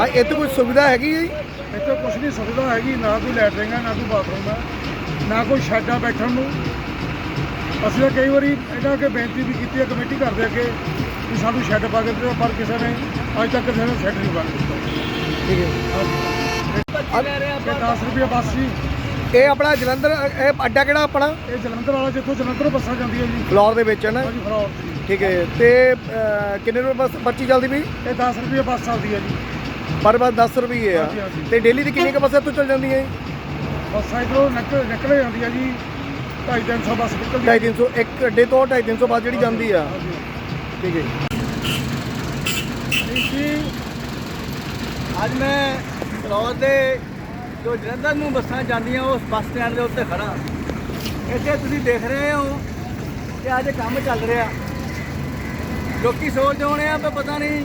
ਆ ਇੱਥੇ ਕੋਈ ਸੁਵਿਧਾ ਹੈਗੀ ਹੈ ਜੀ? ਇੱਥੇ ਕੁਛ ਨਹੀਂ ਸੁਵਿਧਾ ਹੈਗੀ ਨਾ ਕੋਈ ਲੈਟਰਿੰਗ ਹੈ ਨਾ ਕੋਈ ਬਾਥਰੂਮ ਹੈ ਨਾ ਕੋਈ ਸ਼ੈੱਡ ਆ ਬੈਠਣ ਨੂੰ। ਅਸੀਂ ਤਾਂ ਕਈ ਵਾਰੀ ਇਹਨਾਂ ਅੱਗੇ ਬੇਨਤੀ ਵੀ ਕੀਤੀ ਹੈ ਕਮੇਟੀ ਘਰ ਦੇ ਅੱਗੇ ਕਿ ਸਾਨੂੰ ਸ਼ੈੱਡ ਪਾ ਕੇ ਦਿਓ ਪਰ ਕਿਸੇ ਨੇ ਅੱਜ ਤੱਕ ਕਿਸੇ ਨੇ ਸ਼ੈੱਡ ਨਹੀਂ ਪਾ ਕੇ ਦਿੱਤਾ। ਠੀਕ ਹੈ ਤੇ 10 ਰੁਪਏ ਬੱਸ ਸੀ ਇਹ ਆਪਣਾ ਜਲੰਧਰ ਇਹ ਅੱਡਾ ਕਿਹੜਾ ਆਪਣਾ? ਇਹ ਜਲੰਧਰ ਵਾਲਾ ਜਿੱਥੋਂ ਜਲੰਧਰ ਬੱਸਾਂ ਜਾਂਦੀਆਂ ਜੀ। ਫਲੋਰ ਦੇ ਵਿੱਚ ਹੈ ਨਾ? ਹਾਂਜੀ ਠੀਕ ਹੈ ਤੇ ਕਿੰਨੇ ਰੁਪਏ ਬੱਸ ਪਰਚੀ ਚੱਲਦੀ ਪਈ? ਇਹ 10 ਰੁਪਏ ਬੱਸ ਚੱਲਦੀ ਹੈ ਜੀ। ਪਰ ਬੱਸ 10 ਰੁਪਏ ਆ। ਹਾਂਜੀ, ਹਾਂਜੀ। ਤੇ ਡੇਲੀ ਦੀ ਕਿੰਨੀ ਕੁ ਬੱਸਾਂ ਤੋਂ ਚੱਲ ਜਾਂਦੀਆਂ ਜੀ? ਬੱਸਾਂ ਇੱਧਰੋਂ ਨਿਕਲ ਨਿਕਲੇ ਜਾਂਦੀ ਹੈ ਜੀ 250 ਬੱਸ ਨਿਕਲਦੀ 250 ਇੱਕ ਅੱਡੇ ਤੋਂ 250 ਬੱਸ ਜਿਹੜੀ ਜਾਂਦੀ ਆ। ਠੀਕ ਹੈ ਜੀ। ਅੱਜ ਮੈਂ ਫਲੋਰ ਦੇ ਜੋ ਜਲੰਧਰ ਨੂੰ ਬੱਸਾਂ ਜਾਂਦੀਆਂ ਉਸ ਬੱਸ ਸਟੈਂਡ ਦੇ ਉੱਤੇ ਖੜਾ ਇੱਥੇ ਤੁਸੀਂ ਦੇਖ ਰਹੇ ਹੋ ਕਿ ਅੱਜ ਕੰਮ ਚੱਲ ਰਿਹਾ। ਲੋਕੀ ਸੋਚਦੇ ਹੋਣੇ ਆ ਵੀ ਪਤਾ ਨਹੀਂ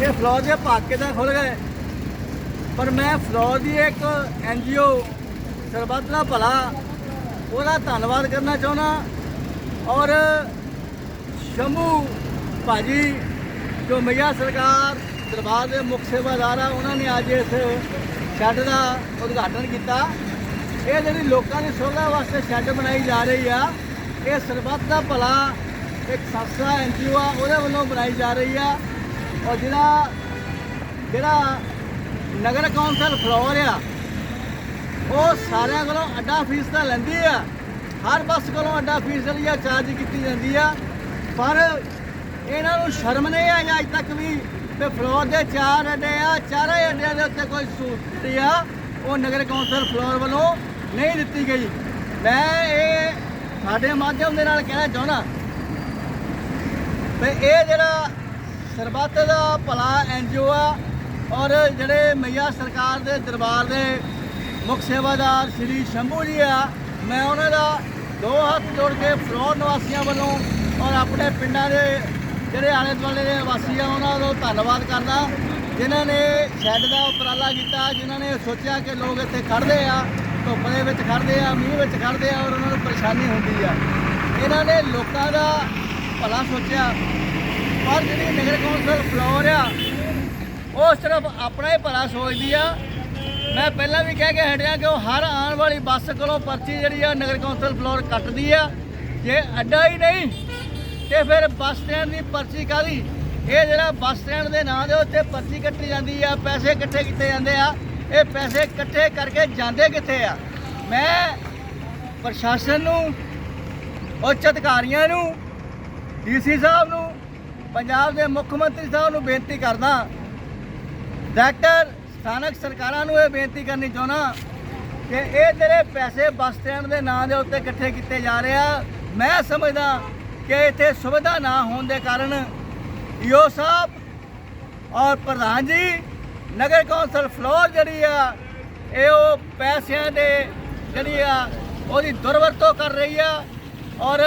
ਇਹ ਫਲੋਰ ਦੇ ਭਾਗ ਤਾਂ ਖੁੱਲ ਗਏ। ਪਰ ਮੈਂ ਫਲੋਰ ਦੀ ਇੱਕ ਐਨਜੀਓ ਸਰਬੱਤ ਦਾ ਭਲਾ, ਉਹਦਾ ਧੰਨਵਾਦ ਕਰਨਾ ਚਾਹੁੰਦਾ। ਔਰ ਸ਼ੰਭੂ ਭਾਜੀ, ਜੋ ਮਈਆ ਸਰਕਾਰ, ਦਰਬਾਰ ਦੇ ਮੁੱਖ ਸੇਵਾਦਾਰ ਆ, ਉਹਨਾਂ ਨੇ ਅੱਜ ਇਸ ਸ਼ੈੱਡ ਦਾ ਉਦਘਾਟਨ ਕੀਤਾ। ਇਹ ਜਿਹੜੀ ਲੋਕਾਂ ਦੀ ਸੁਵਿਧਾ ਵਾਸਤੇ ਸ਼ੈੱਡ ਬਣਾਈ ਜਾ ਰਹੀ ਆ, ਇਹ ਸਰਬੱਤ ਦਾ ਭਲਾ ਇੱਕ ਸੰਸਥਾ ਐਨਜੀਓ ਆ, ਉਹਦੇ ਵੱਲੋਂ ਬਣਾਈ ਜਾ ਰਹੀ ਆ। ਔਰ ਜਿਹੜਾ ਜਿਹੜਾ ਨਗਰ ਕੌਂਸਲ ਫਲੋਰ ਆ, ਉਹ ਸਾਰਿਆਂ ਕੋਲੋਂ ਅੱਡਾ ਫੀਸ ਤਾਂ ਲੈਂਦੀ ਆ। ਹਰ ਬੱਸ ਕੋਲੋਂ ਅੱਡਾ ਫੀਸ ਜਿਹੜੀ ਆ ਚਾਰਜ ਕੀਤੀ ਜਾਂਦੀ ਆ। ਪਰ ਇਹਨਾਂ ਨੂੰ ਸ਼ਰਮ ਨਹੀਂ ਆਈ ਅੱਜ ਤੱਕ ਵੀ ਤੇ ਫਲੋਰ ਦੇ ਚਾਰ ਅੱਡੇ ਆ, ਚਾਰੇ ਅੱਡਿਆਂ ਦੇ ਉੱਤੇ ਕੋਈ ਸਹੂਲਤ ਆ। ਉਹ ਨਗਰ ਕੌਂਸਲ ਫਲੋਰ ਵੱਲੋਂ ਨਹੀਂ ਦਿੱਤੀ ਗਈ। ਮੈਂ ਇਹ ਸਾਡੇ ਮਾਧਿਅਮ ਦੇ ਨਾਲ ਕਹਿਣਾ ਚਾਹੁੰਦਾ। ਤੇ ਇਹ ਜਿਹੜਾ ਸਰਬੱਤ ਦਾ ਭਲਾ ਐਨਜੀਓ ਆ ਔਰ ਜਿਹੜੇ ਮਈਆ ਸਰਕਾਰ ਦੇ ਦਰਬਾਰ ਦੇ ਮੁੱਖ ਸੇਵਾਦਾਰ ਸ੍ਰੀ ਸ਼ੰਭੂ ਜੀ ਆ, ਮੈਂ ਉਹਨਾਂ ਦਾ ਦੋ ਹੱਥ ਜੋੜ ਕੇ ਫਲੋਰ ਨਿਵਾਸੀਆਂ ਵੱਲੋਂ ਔਰ ਆਪਣੇ ਪਿੰਡਾਂ ਦੇ ਜਿਹੜੇ ਆਲੇ ਦੁਆਲੇ ਦੇ ਵਾਸੀ ਆ, ਉਹਨਾਂ ਦਾ ਧੰਨਵਾਦ ਕਰਦਾ। ਜਿਨ੍ਹਾਂ ਨੇ ਸ਼ੈੱਡ ਦਾ ਉਪਰਾਲਾ ਕੀਤਾ, ਜਿਨ੍ਹਾਂ ਨੇ ਸੋਚਿਆ ਕਿ ਲੋਕ ਇੱਥੇ ਖੜਦੇ ਆ, ਧੁੱਪ ਦੇ ਵਿੱਚ ਖੜਦੇ ਆ, ਮੀਂਹ ਵਿੱਚ ਖੜਦੇ ਆ ਔਰ ਉਹਨਾਂ ਨੂੰ ਪਰੇਸ਼ਾਨੀ ਹੁੰਦੀ ਆ। ਇਹਨਾਂ ਨੇ ਲੋਕਾਂ ਦਾ ਭਲਾ ਸੋਚਿਆ। ਪਰ ਜਿਹੜੀ ਨਗਰ ਕੌਂਸਲ ਫਲੋਰ ਆ, ਉਹ ਸਿਰਫ ਆਪਣਾ ਹੀ ਭਲਾ ਸੋਚਦੀ ਆ। ਮੈਂ ਪਹਿਲਾਂ ਵੀ ਕਹਿ ਕੇ ਹਟਿਆ ਕਿ ਉਹ ਹਰ ਆਉਣ ਵਾਲੀ ਬੱਸ ਕੋਲੋਂ ਪਰਚੀ ਜਿਹੜੀ ਆ ਨਗਰ ਕੌਂਸਲ ਫਲੋਰ ਕੱਟਦੀ ਆ। ਜੇ ਅੱਡਾ ਹੀ ਨਹੀਂ, ਤੇ ਫਿਰ ਬੱਸ ਸਟੈਂਡ ਦੀ ਪਰਚੀ ਕਾਦੀ ਇਹ ਜਿਹੜਾ ਬੱਸ ਸਟੈਂਡ ਦੇ ਨਾਂ ਦੇ ਉੱਤੇ ਪਰਚੀ ਕੱਟੀ ਜਾਂਦੀ ਆ, ਪੈਸੇ ਇਕੱਠੇ ਕੀਤੇ ਜਾਂਦੇ ਆ, ਇਹ ਪੈਸੇ ਇਕੱਠੇ ਕਰਕੇ ਜਾਂਦੇ ਕਿੱਥੇ ਆ? ਮੈਂ ਪ੍ਰਸ਼ਾਸਨ ਨੂੰ, ਉੱਚ ਅਧਿਕਾਰੀਆਂ ਨੂੰ, ਡੀਸੀ ਸਾਹਿਬ ਨੂੰ ਪੰਜਾਬ ਦੇ ਮੁੱਖ ਮੰਤਰੀ ਸਾਹਿਬ ਨੂੰ ਬੇਨਤੀ ਕਰਦਾ ਡਾਇਰੈਕਟਰ ਸਥਾਨਕ ਸਰਕਾਰਾਂ ਨੂੰ ਇਹ ਬੇਨਤੀ ਕਰਨੀ ਚਾਹੁੰਦਾ ਕਿ ਇਹ ਜਿਹੜੇ ਪੈਸੇ ਬੱਸ ਸਟੈਂਡ ਦੇ ਨਾਂ ਦੇ ਉੱਤੇ ਇਕੱਠੇ ਕੀਤੇ ਜਾ ਰਹੇ ਆ, ਮੈਂ ਸਮਝਦਾ ਕਿ ਇੱਥੇ ਸੁਵਿਧਾ ਨਾ ਹੋਣ ਦੇ ਕਾਰਨ ਈਓ ਸਾਹਿਬ ਔਰ ਪ੍ਰਧਾਨ ਜੀ, ਨਗਰ ਕੌਂਸਲ ਫਲੋਰ ਜਿਹੜੀ ਆ, ਇਹ ਉਹ ਪੈਸਿਆਂ ਦੇ ਜਿਹੜੀ ਆ, ਉਹਦੀ ਦੁਰਵਰਤੋਂ ਕਰ ਰਹੀ ਆ। ਔਰ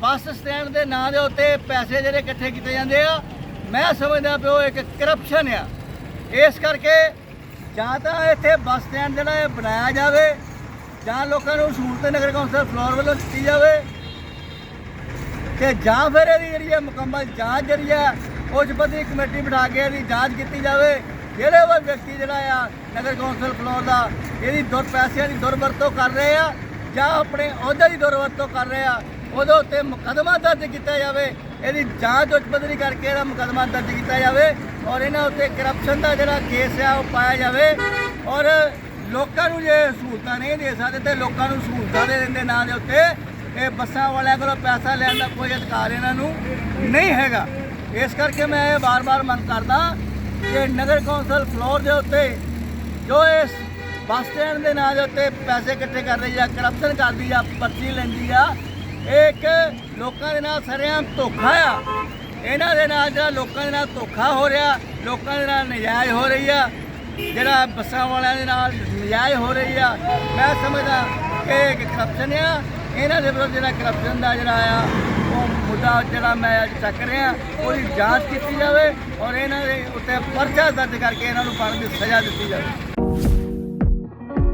ਬੱਸ ਸਟੈਂਡ ਦੇ ਨਾਂ ਦੇ ਉੱਤੇ ਪੈਸੇ ਜਿਹੜੇ ਇਕੱਠੇ ਕੀਤੇ ਜਾਂਦੇ ਆ। ਮੈਂ ਸਮਝਦਾ ਪਿਓ ਇੱਕ ਕਰਪਸ਼ਨ ਆ। ਇਸ ਕਰਕੇ ਜਾਂ ਤਾਂ ਇੱਥੇ ਬੱਸ ਸਟੈਂਡ ਜਿਹੜਾ ਇਹ ਬਣਾਇਆ ਜਾਵੇ, ਜਾਂ ਲੋਕਾਂ ਨੂੰ ਸਹੂਲਤ ਨਗਰ ਕੌਂਸਲ ਫਲੋਰ ਵੱਲੋਂ ਦਿੱਤੀ ਜਾਵੇ ਕਿ ਜਾਂ ਫਿਰ ਇਹਦੀ ਜਿਹੜੀ ਹੈ ਮੁਕੰਮਲ ਜਾਂਚ ਜਿਹੜੀ ਹੈ ਉਹ ਪੱਧਰੀ ਕਮੇਟੀ ਬਿਠਾ ਕੇ ਇਹਦੀ ਜਾਂਚ ਕੀਤੀ ਜਾਵੇ। ਜਿਹੜੇ ਉਹ ਵਿਅਕਤੀ ਜਿਹੜਾ ਆ ਨਗਰ ਕੌਂਸਲ ਫਲੋਰ ਦਾ, ਇਹਦੀ ਦੁਰ ਪੈਸਿਆਂ ਦੀ ਦੁਰਵਰਤੋਂ ਕਰ ਰਹੇ ਆ, ਜਾਂ ਆਪਣੇ ਅਹੁਦੇ ਦੀ ਦੁਰਵਰਤੋਂ ਕਰ ਰਹੇ ਆ ਉਹਦੇ ਉੱਤੇ ਮੁਕੱਦਮਾ ਦਰਜ ਕੀਤਾ ਜਾਵੇ, ਇਹਦੀ ਜਾਂਚ ਉੱਚ ਪੱਧਰੀ ਕਰਕੇ ਇਹਦਾ ਮੁਕੱਦਮਾ ਦਰਜ ਕੀਤਾ ਜਾਵੇ ਔਰ ਇਹਨਾਂ ਉੱਤੇ ਕਰਪਸ਼ਨ ਦਾ ਜਿਹੜਾ ਕੇਸ ਆ ਉਹ ਪਾਇਆ ਜਾਵੇ ਔਰ ਲੋਕਾਂ ਨੂੰ ਜੇ ਸਹੂਲਤਾਂ ਨਹੀਂ ਦੇ ਸਕਦੇ ਤੇ ਲੋਕਾਂ ਨੂੰ ਸਹੂਲਤਾਂ ਦੇ ਦਿੰਦੇ ਨਾਂ ਦੇ ਉੱਤੇ ਇਹ ਬੱਸਾਂ ਵਾਲਿਆਂ ਕੋਲੋਂ ਪੈਸਾ ਲੈਣ ਦਾ ਕੋਈ ਅਧਿਕਾਰ ਇਹਨਾਂ ਨੂੰ ਨਹੀਂ ਹੈਗਾ। ਇਸ ਕਰਕੇ ਮੈਂ ਇਹ ਵਾਰ-ਵਾਰ ਮੰਗ ਕਰਦਾ ਕਿ ਨਗਰ ਕੌਂਸਲ ਫਲੋਰ ਦੇ ਉੱਤੇ ਜੋ ਇਸ ਬੱਸ ਸਟੈਂਡ ਦੇ ਨਾਂ ਦੇ ਉੱਤੇ ਪੈਸੇ ਇਕੱਠੇ ਕਰ ਰਹੀ ਆ ਕਰਪਸ਼ਨ ਕਰਦੀ ਆ, ਪਰਚੀ ਲੈਂਦੀ ਆ ਇਹ ਇੱਕ ਲੋਕਾਂ ਦੇ ਨਾਲ ਸਰੇਆਮ ਧੋਖਾ ਆ। ਇਹਨਾਂ ਦੇ ਨਾਲ ਜਿਹੜਾ ਲੋਕਾਂ ਦੇ ਨਾਲ ਧੋਖਾ ਹੋ ਰਿਹਾ, ਲੋਕਾਂ ਦੇ ਨਾਲ ਨਜਾਇਜ਼ ਹੋ ਰਹੀ ਆ। ਜਿਹੜਾ ਬੱਸਾਂ ਵਾਲਿਆਂ ਦੇ ਨਾਲ ਨਜਾਇਜ਼ ਹੋ ਰਹੀ ਆ। ਮੈਂ ਸਮਝਦਾ ਕਿ ਇੱਕ ਕਰਪਸ਼ਨ ਆ। ਇਹਨਾਂ ਦੇ ਵਿਰੁੱਧ ਜਿਹੜਾ ਕਰਪਸ਼ਨ ਦਾ ਜਿਹੜਾ ਆ, ਉਹ ਮੁੱਦਾ ਜਿਹੜਾ ਮੈਂ ਅੱਜ ਚੱਕ ਰਿਹਾ, ਉਹਦੀ ਜਾਂਚ ਕੀਤੀ ਜਾਵੇ ਔਰ ਇਹਨਾਂ ਦੇ ਉੱਤੇ ਪਰਚਾ ਦਰਜ ਕਰਕੇ ਇਹਨਾਂ ਨੂੰ ਬਣਦੀ ਸਜ਼ਾ ਦਿੱਤੀ ਜਾਵੇ।